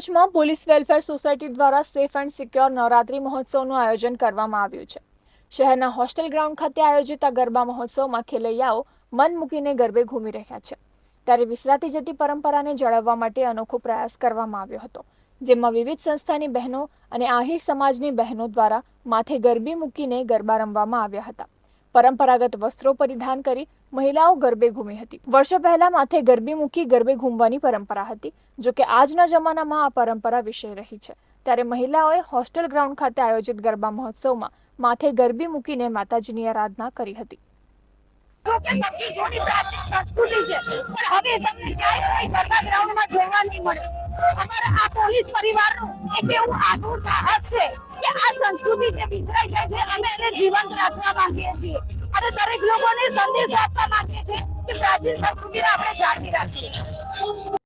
ભરૂચમાં police welfare society દ્વારા safe and secure Navratri મહોત્સવનું આયોજન કરવામાં આવ્યું છે. શહેરના હોસ્ટેલ ગ્રાઉન્ડ ખાતે આયોજિત આ ગરબા મહોત્સવમાં ખેલૈયાઓ મન મૂકીને ગરબે ઘૂમી રહ્યા છે. ત્યારે વિસરાતી જતી પરંપરાને જાળવવા માટે અનોખો પ્રયાસ કરવામાં આવ્યો હતો, જેમાં વિવિધ સંસ્થાની બહેનો અને આહિર સમાજની બહેનો દ્વારા માથે ગરબી મૂકીને ગરબા રમવામાં આવ્યા હતા. પરંપરાગત વસ્ત્રો પરિધાન કરી મહિલાઓ ગરબે ઘૂમી હતી. વર્ષો પહેલા માથે ગરબી મૂકી ગરબે ઘૂમવાની પરંપરા હતી, જો કે આજના જમાનામાં આ પરંપરા વિષય રહી છે. ત્યારે મહિલાઓએ હોસ્ટેલ ગ્રાઉન્ડ ખાતે આયોજિત ગરબા મહોત્સવમાં માથે ગરબી મૂકીને માતાજીની આરાધના કરી હતી. અમારા આ પોલીસ પરિવારનું એક એવું આગવું સાહસ છે આ સંસ્કૃતિ જે વિસરાઈ જાય છે. અમે એને જીવંત રાખવા માંગીએ છીએ. અને દરેક લોકોને સંદેશ આપવા માંગીએ છીએ કે સંસ્કૃતિને આપણે જાળવી રાખીએ.